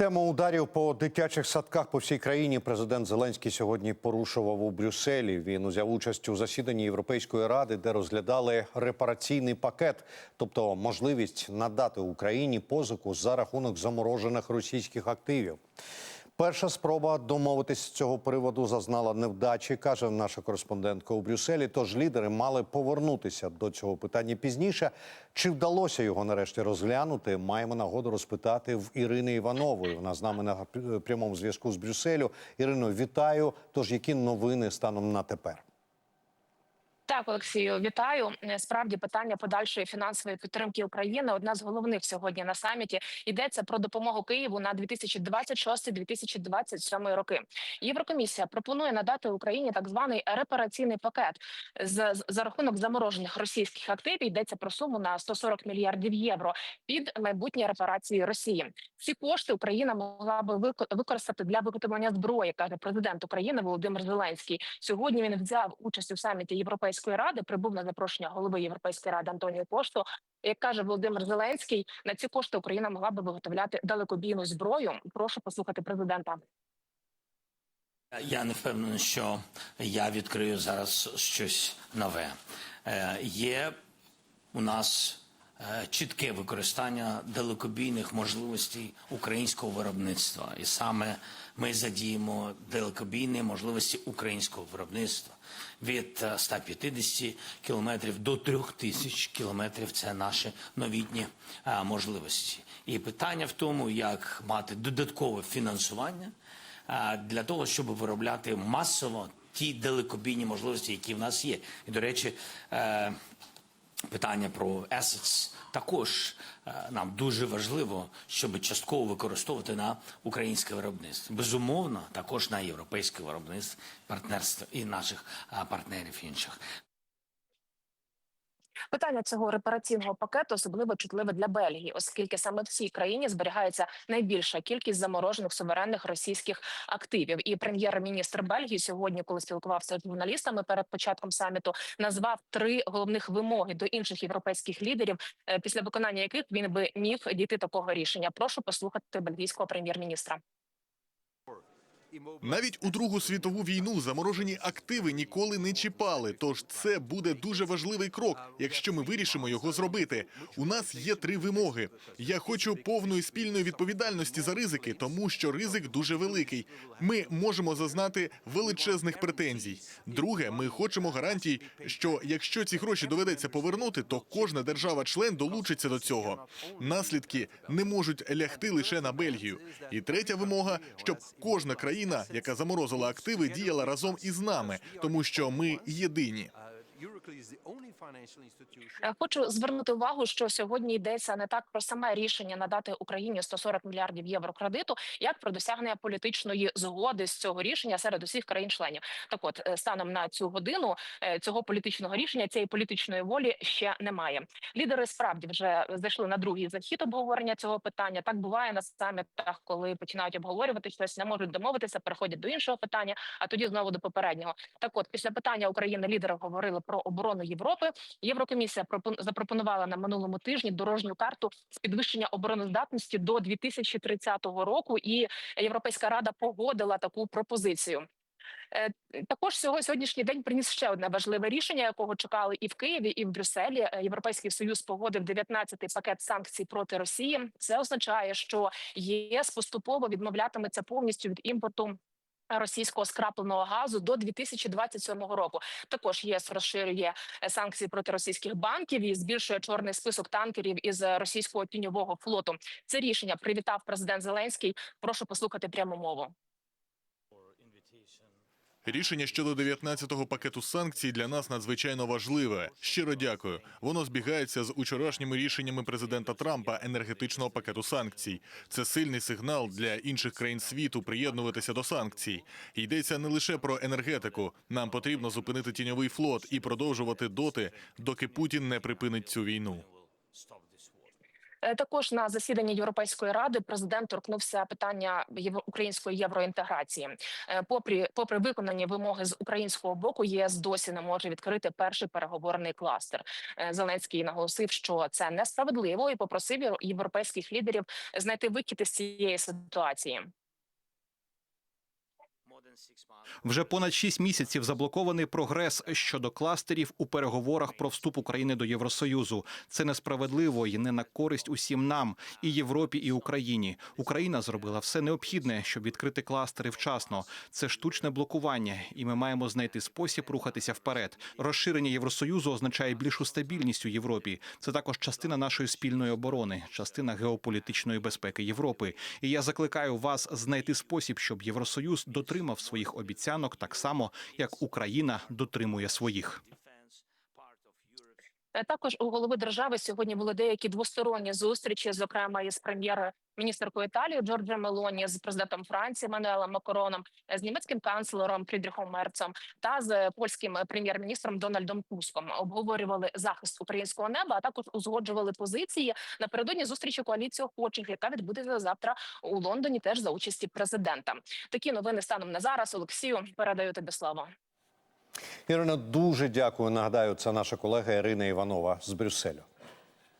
Тему ударів по дитячих садках по всій країні президент Зеленський сьогодні порушував у Брюсселі. Він узяв участь у засіданні Європейської ради, де розглядали репараційний пакет, тобто можливість надати Україні позику за рахунок заморожених російських активів. Перша спроба домовитись з цього приводу зазнала невдачі, каже наша кореспондентка у Брюсселі. Тож лідери мали повернутися до цього питання пізніше. Чи вдалося його нарешті розглянути? Маємо нагоду розпитати в Ірини Іванової. Вона з нами на прямому зв'язку з Брюсселю. Ірино, вітаю. Тож які новини станом на тепер? Так, Олексію, вітаю. Е, Справді питання подальшої фінансової підтримки України одна з головних сьогодні на саміті. Йдеться про допомогу Києву на 2026-2027 роки. Єврокомісія пропонує надати Україні так званий репараційний пакет з за рахунок заморожених російських активів. Йдеться про суму на 140 мільярдів євро під майбутні репарації Росії. Ці кошти Україна могла би вико- використати для виготовлення зброї, каже президент України Володимир Зеленський. Сьогодні він взяв участь у саміті Європейської ради. Прибув на запрошення голови Європейської ради Антоніо Кошту. Як каже Володимир Зеленський, на ці кошти Україна могла би виготовляти далекобійну зброю. Прошу послухати президента. Я не впевнений, що я відкрию зараз щось нове. Е, Є у нас чітке використання далекобійних можливостей українського виробництва, і саме ми задіємо далекобійні можливості українського виробництва від е, 150 кілометрів до 3000 кілометрів. Це наші новітні е, можливості. І питання в тому, як мати додаткове фінансування для того, щоб виробляти масово ті далекобійні можливості, які в нас є. І до речі, е, питання про assets також е, нам дуже важливо, щоб частково використовувати на українське виробництво. Безумовно, також на європейське виробництво, партнерство і наших партнерів інших. Питання цього репараційного пакету особливо чутливе для Бельгії, оскільки саме в цій країні зберігається найбільша кількість заморожених суверенних російських активів. І прем'єр-міністр Бельгії сьогодні, коли спілкувався з журналістами перед початком саміту, назвав три головних вимоги до інших європейських лідерів, е, після виконання яких він би міг дійти такого рішення. Прошу послухати бельгійського прем'єр-міністра. Навіть у Другу світову війну заморожені активи ніколи не чіпали. Тож це буде дуже важливий крок, якщо ми вирішимо його зробити. У нас є три вимоги. Я хочу повної спільної відповідальності за ризики, тому що ризик дуже великий. Ми можемо зазнати величезних претензій. Друге, ми хочемо гарантій, що якщо ці гроші доведеться повернути, то кожна держава-член долучиться до цього. Наслідки не можуть лягти лише на Бельгію. І третя вимога, щоб кожна країна, яка заморозила активи, діяла разом із нами, тому що ми єдині. Е, Хочу звернути увагу, що сьогодні йдеться не так про саме рішення надати Україні 140 мільярдів євро кредиту, як про досягнення політичної згоди з цього рішення серед усіх країн-членів. Так, от е, станом на цю годину е, цього політичного рішення цієї політичної волі ще немає. Лідери справді вже зайшли на другий захід обговорення цього питання. Так буває на самітах, коли починають обговорювати щось, не можуть домовитися, переходять до іншого питання, а тоді знову до попереднього. Так, от після питання України лідери говорили про оборону Європи. Єврокомісія пропон- запропонувала на минулому тижні дорожню карту з підвищення обороноздатності до 2030 року, і Європейська рада погодила таку пропозицію. Е, Також сього- сьогоднішній день приніс ще одне важливе рішення, якого чекали і в Києві, і в Брюсселі. Е, Європейський союз погодив 19-й пакет санкцій проти Росії. Це означає, що ЄС поступово відмовлятиметься повністю від імпорту. Російського скрапленого газу до 2027 року також ЄС розширює е, санкції проти російських банків і збільшує чорний список танкерів із е, російського тіньового флоту. Це рішення привітав президент Зеленський. Прошу послухати пряму мову. Рішення щодо 19-го пакету санкцій для нас надзвичайно важливе. Щиро дякую. Воно збігається з учорашніми рішеннями президента Трампа енергетичного пакету санкцій. Це сильний сигнал для інших країн світу приєднуватися до санкцій. Йдеться не лише про енергетику. Нам потрібно зупинити тіньовий флот і продовжувати доти, доки Путін не припинить цю війну. Е, Також на засіданні Європейської ради президент торкнувся питання української євроінтеграції. Е, Попри попри виконані вимоги з українського боку, єС досі не може відкрити перший переговорний кластер. Е, Зеленський наголосив, що це несправедливо, і попросив європейських лідерів знайти вихід із цієї ситуації. Вже понад шість місяців заблокований прогрес щодо кластерів у переговорах про вступ України до Євросоюзу. Це несправедливо і не на користь усім нам, і Європі, і Україні. Україна зробила все необхідне, щоб відкрити кластери вчасно. Це штучне блокування, і ми маємо знайти спосіб рухатися вперед. Розширення Євросоюзу означає більшу стабільність у Європі. Це також частина нашої спільної оборони, частина геополітичної безпеки Європи. І я закликаю вас знайти спосіб, щоб Євросоюз дотримав своїх обіцянок так само, як Україна дотримує своїх. Е, Також у голови держави сьогодні були деякі двосторонні зустрічі, зокрема із прем'єр-міністеркою Італії Джорджа Мелоні, з президентом Франції Мануелем Макроном, е, з німецьким канцлером Фрідріхом Мерцем та з польським прем'єр-міністром Дональдом Туском. Обговорювали захист українського неба, а також узгоджували позиції напередодні зустрічі коаліції охочих, яка відбудеться завтра у Лондоні, теж за участі президента. Такі новини станом на зараз. Олексію передаю тобі слово. Ірина, дуже дякую. Нагадаю, це наша колега Ірина Іванова з Брюсселю.